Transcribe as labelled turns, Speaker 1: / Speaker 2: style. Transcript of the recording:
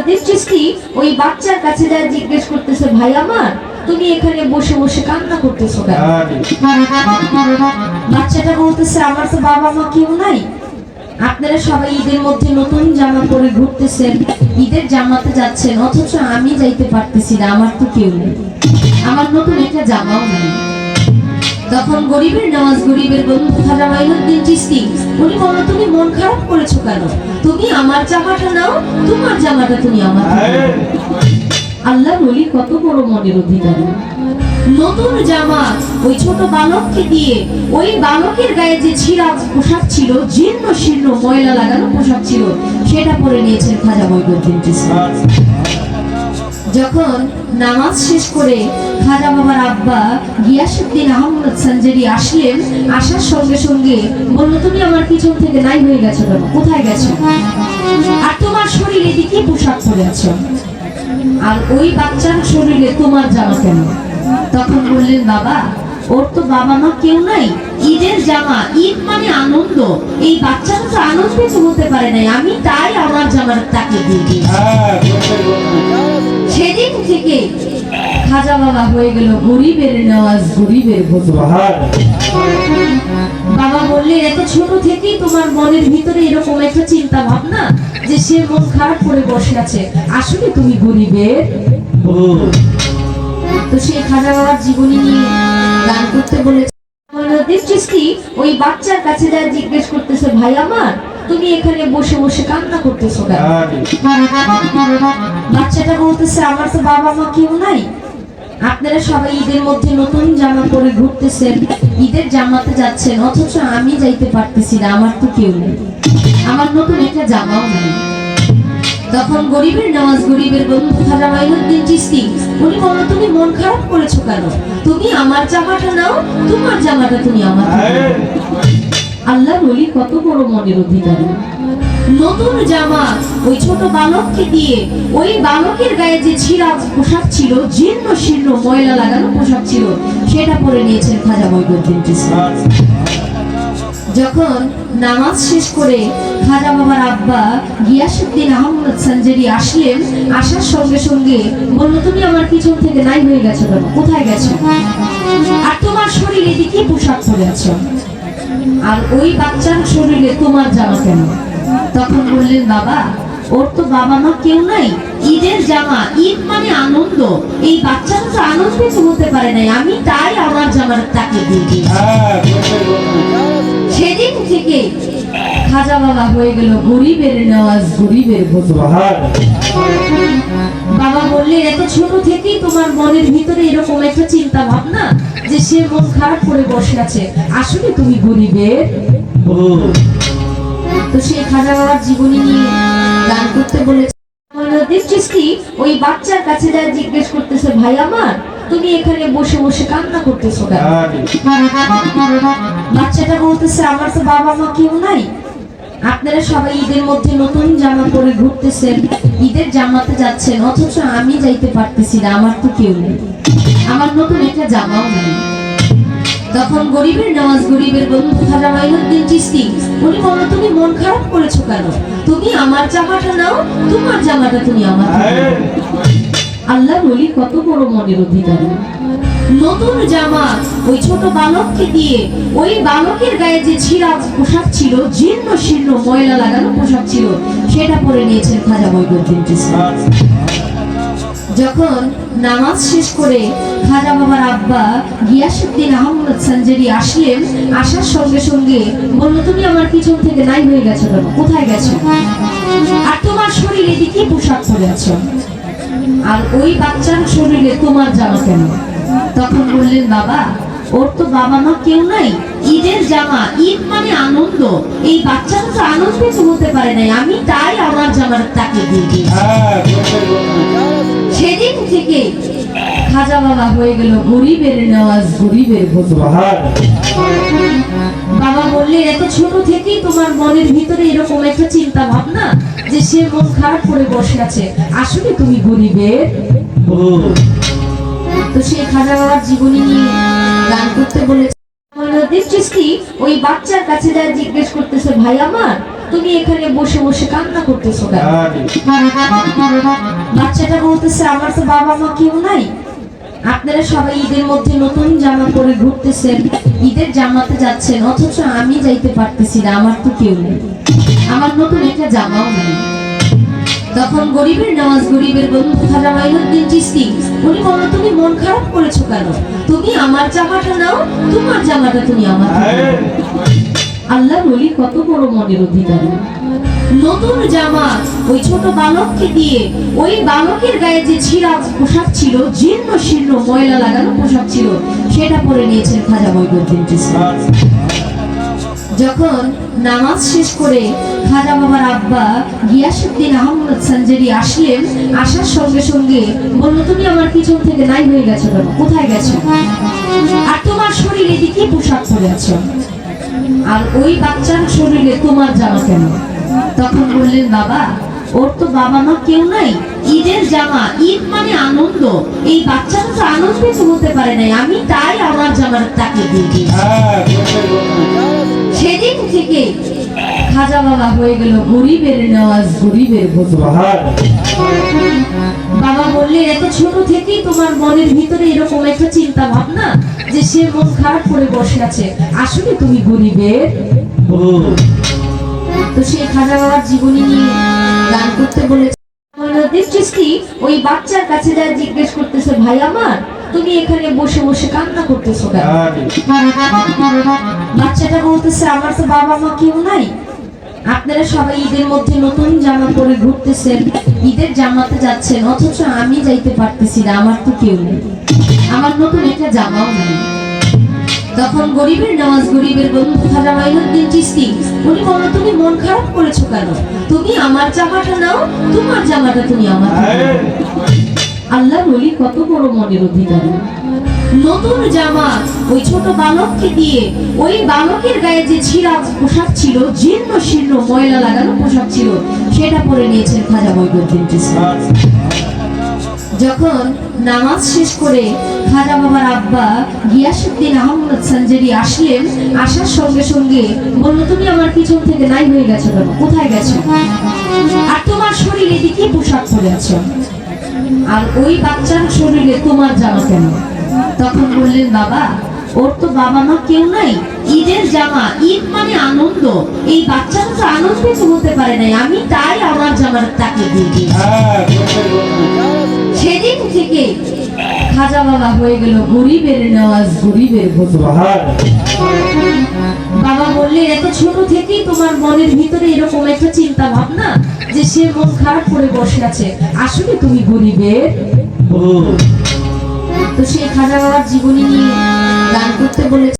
Speaker 1: চিস্তি ওই বাচ্চার কাছে যায় জিজ্ঞেস করতেছে ভাই আমার তুমি এখানে বসে বসে কান্না করতেছো কেন? বাচ্চাটা বলতেছে আমার তো বাবা মা কেউ নাই। আপনারা সবাই ঈদের মধ্যে নতুন জামা পরে ঘুরতেছেন ঈদের জামাতে যাচ্ছেন অথচ আমি যাইতে পারতেছি না আমার তো কেউ নেই। আমার নতুন একটা জামাও নেই। তখন গরিবের নামাজ গরিবের বন্ধু খাজা মাইনুদ্দিন চিস্তি উনি বলল তুমি মন খারাপ করেছ কেন? তুমি আমার জামাটা নাও তোমার জামাটা তুমি আমার আল্লাহ বলি কত বড় মনের অধিকারী। নতুন জামা ওই ছোট বালককে দিয়ে ওই বালকের গায়ে যে ছিঁড়া পোশাক ছিল জীর্ণ শীর্ণ ময়লা লাগানো পোশাক ছিল সেটা পরে নিয়েছেন খাজা মইনুদ্দিন চিস্তি যখন নামাজ শেষ করে খাজা বাবার আব্বা গিয়াসুদ্দিন আহমদ সঞ্জেরি আসলেন, আসার সঙ্গে সঙ্গে বলল, তুমি আমার পিছন থেকে নাই হয়ে গেছো কেন? কোথায় গেছো? আর তোমার শরীরে এদিকে পোশাক পরে আছো। আর ওই বাচ্চার শরীরে তোমার জামা কেন? তখন বললেন, বাবা, ওর তো বাবা মা কেউ নাই। ঈদের জামা, ঈদ মানে আনন্দ। এই বাচ্চাটা তো আনন্দিত হতে পারে নাই। আমি তাই আমার জামার তাকে দিয়ে সেদিন থেকে খাজা বাবা হয়ে গেল গরিবের নেওয়াজ গরিবের বাবা বললেন এত ছোট থেকেই তোমার মনের ভিতরে এরকম একটা চিন্তা ভাবনা যে সে মন খারাপ করে বসে আছে। আসলে তুমি গরিবের? তো সেই খাজা বাবার জীবনী নিয়ে গান করতে বলেছে ওই বাচ্চার কাছে যায় জিজ্ঞেস করতেছে ভাই আমার তুমি এখানে বসে বসে কান্না করতেছো কেন? বাচ্চাটা বলতেছে আমার তো বাবা মা কেউ নাই। আপনারা সবাই ঈদের মধ্যে নতুন জামা পরে ঘুরতেছেন ঈদের জামাতে যাচ্ছেন অথচ আমি যাইতে পারতেছি না আমার তো কেউ নেই। আমার নতুন একটা জামাও নেই। তখন গরিবের নামাজ গরিবের বন্ধু খাজা মাইনুদ্দিন চিস্তি উনি বলল তুমি মন খারাপ করেছ কেন? তুমি আমার জামাটা নাও তোমার জামাটা তুমি আমার আল্লাহ বলি কত বড় মনের অধিকারী। নতুন জামা ওই ছোট বালককে দিয়ে ওই বালকের গায়ে যে ছিঁড়া পোশাক ছিল, জীর্ণ শীর্ণ ময়লা লাগানো পোশাক ছিল, সেটা পরে নিয়েছেন খাজা মইনুদ্দিন যখন নামাজ শেষ করে খাজা বাবার আব্বা গিয়াসুদ্দিন আহমদ সঞ্জেরি আসলেন, আসার সঙ্গে সঙ্গে বলল, তুমি আমার পিছন থেকে নাই হয়ে গেছো কোথায় গেছো? আর তোমার শরীরে এদিকে পোশাক পরে আছো? আর ওই বাচ্চার শরীরে তোমার জামা কেন? তখন বললেন বাবা ওর তো বাবা মা কেউ নাই। ঈদের জামা ঈদ মানে আনন্দ। এই বাচ্চাটা তো আনন্দিত হতে পারে নাই। আমি তাই আমার জামার তাকে দিয়ে দিয়েছি। সেদিন থেকে খাজা বাবা হয়ে গেল গরিবের নেওয়াজ গরিবের বন্ধু বাবা বললেন এত ছোট থেকেই তোমার মনের ভিতরে এরকম একটা চিন্তা ভাবনা যে সে মন খারাপ করে বসে আছে। আসলে তুমি গরিবের। তো সেই খাজা বাবার জীবনী নিয়ে গান করতে বলেছে। ওই বাচ্চার কাছে যায় জিজ্ঞেস করতেছে ভাই আমার তুমি এখানে বসে বসে কান্না করতেছো কেন? বাচ্চাটা বলতেছে আমার তো বাবা মা কেউ নাই। আপনারা সবাই ঈদের মধ্যে নতুন জামা পরে ঘুরতেছেন ঈদের জামাতে যাচ্ছেন অথচ আমি যাইতে পারতেছি না আমার তো কেউ নেই। আমার নতুন একটা জামাও নেই। তখন গরিবের নামাজ গরিবের বন্ধু খাজা মাইনুদ্দিন চিস্তি উনি তুমি মন খারাপ করেছ কেন? তুমি আমার জামাটা নাও তোমার জামাটা তুমি আমার আল্লাহ বলি কত বড় মনের অধিকারী। নতুন জামা, ওই ছোট বালককে দিয়ে, ওই বালকের গায়ে যে ছিঁড়া পোশাক ছিল, জীর্ণ শীর্ণ ময়লা লাগানো পোশাক ছিল, সেটা পরে নিয়েছেন খাজা মইনুদ্দিন যখন নামাজ শেষ করে খাজা বাবার আব্বা গিয়াসুদ্দিন আহমদ সঞ্জেরি আসলেন, আসার সঙ্গে সঙ্গে বলল, তুমি আমার পিছন থেকে নাই হয়ে গেছো কেন? কোথায় গেছো? আর তোমার শরীরে এদিকে পোশাক পরে আছো। আর ওই বাচ্চার শরীরে তোমার জামা কেন? তখন বললেন বাবা ওর তো বাবা মা কেউ নাই। ঈদের জামা ঈদ মানে আনন্দ। এই বাচ্চা তো আনন্দিত হতে পারে নাই। আমি তাই আমার জামার তাকে দিয়ে দিয়েছি। সেদিন থেকে খাজা বাবা হয়ে গেল গরিবের নেওয়াজ গরিবের বাবা বললেন এত ছোট থেকেই তোমার মনের ভিতরে এরকম একটা চিন্তা ভাবনা যে সে মন খারাপ করে বসে আছে। আসলে তুমি গরিবের তো সেই খাজা বাবার জীবনী নিয়ে গান করতে বলেছে। ওই বাচ্চার কাছে যায় জিজ্ঞেস করতেছে ভাই আমার তুমি এখানে বসে বসে কান্না করতেছো কেন? বাচ্চাটা বলতেছে আমার তো বাবা মা কেউ নাই। আপনারা সবাই ঈদের মধ্যে নতুন জামা পরে ঘুরতেছেন ঈদের জামাতে যাচ্ছেন অথচ আমি যাইতে পারতেছি না আমার তো কেউ নেই। আমার নতুন একটা জামাও নেই। তখন গরিবের নামাজ গরিবের বন্ধু খাজা মাইনুদ্দিন চিস্তি উনি বলল তুমি মন খারাপ করেছ কেন? তুমি আমার জামাটা নাও তোমার জামাটা তুমি আমার আল্লাহ বলি কত বড় মনের অধিকারী। নতুন জামা ওই ছোট বালককে দিয়ে ওই বালকের গায়ে যে ছিঁড়া পোশাক ছিল জীর্ণ শীর্ণ ময়লা লাগানো পোশাক ছিল সেটা পরে নিয়েছেন খাজা মইনুদ্দিন চিস্তি যখন নামাজ শেষ করে খাজা বাবার আব্বা গিয়াসুদ্দিন আহমদ সঞ্জেরি আসলেন, আসার সঙ্গে সঙ্গে বলল, তুমি আমার পিছন থেকে নাই হয়ে গেছো কেন? কোথায় গেছো? আর তোমার শরীরে এদিকে কি পোশাক পরে আছো। আর ওই বাচ্চার শরীরে তোমার জামা কেন? তখন বললেন, বাবা, ওর তো বাবা মা কেউ নাই। ঈদের জামা, ঈদ মানে আনন্দ। এই বাচ্চাটা তো আনন্দিত হতে পারে নাই। আমি তাই আমার জামার তাকে দিয়ে দিয়েছি। সেদিন থেকে খাজা বাবা হয়ে গেল গরিবের নেওয়াজ গরিবের বাবা বললেন, এত ছোট থেকেই তোমার মনের ভিতরে এরকম একটা চিন্তা ভাবনা যে সে মন খারাপ করে বসে আছে। আসলে তুমি গরিবের তো সেই খাজা বাবার জীবনী নিয়ে গান করতে বলেছে। ওই বাচ্চার কাছে যা জিজ্ঞেস করতেছে, ভাই আমার তুমি এখানে বসে বসে কান্না করতেছো কেন? বাচ্চাটা বলতেছে, আমার তো বাবা মা কেউ নাই। আপনারা সবাই ঈদের মধ্যে নতুন জামা পরে ঘুরতেছেন, ঈদের জামাতে যাচ্ছেন, অথচ আমি যাইতে পারতেছি না, আমার তো কেউ নেই। আমার নতুন একটা জামাও নেই। তখন গরিবের নামাজ, গরিবের বন্ধু খাজা মাইনুদ্দিন চিস্তি উনি বলল তুমি মন খারাপ করেছ কেন? তুমি আমার জামাটা নাও, তোমার জামাটা তুমি আমার আল্লাহ বলি, কত বড় মনের অধিকারী। নতুন জামা ওই ছোট বালককে দিয়ে, ওই বালকের গায়ে যে ছিঁড়া পোশাক ছিল, জীর্ণ শীর্ণ ময়লা লাগানো পোশাক ছিল, সেটা পরে নিয়েছেন খাজা মইনুদ্দিন যখন নামাজ শেষ করে খাজা বাবার আব্বা গিয়াসুদ্দিন আহমদ সঞ্জেরি আসলেন, আসার সঙ্গে সঙ্গে বলল, তুমি আমার পিছন থেকে নাই হয়ে গেছো কোথায় গেছো? আর তোমার শরীরে এদিকে কি পোশাক পরে আছো? আর ওই বাচ্চার শরীরে তোমার জামা কেন? তখন বললেন বাবা ওর তো বাবা মা কেউ নাই। ঈদের জামা ঈদ মানে আনন্দ। এই বাচ্চাটা তো আনন্দিত হতে পারে নাই। আমি তাই আমার জামার তাকে দিয়ে দিয়েছি। সেদিন থেকে খাজা বাবা হয়ে গেল গরিবের নেওয়াজ গরিবের বাবা বললেন এত ছোট থেকেই তোমার মনের ভিতরে এরকম একটা চিন্তা ভাবনা যে সে মন খারাপ করে বসে আছে। আসলে তুমি গরিবের তো সেই খাজা বাবার জীবনী নিয়ে গান করতে বলেছে।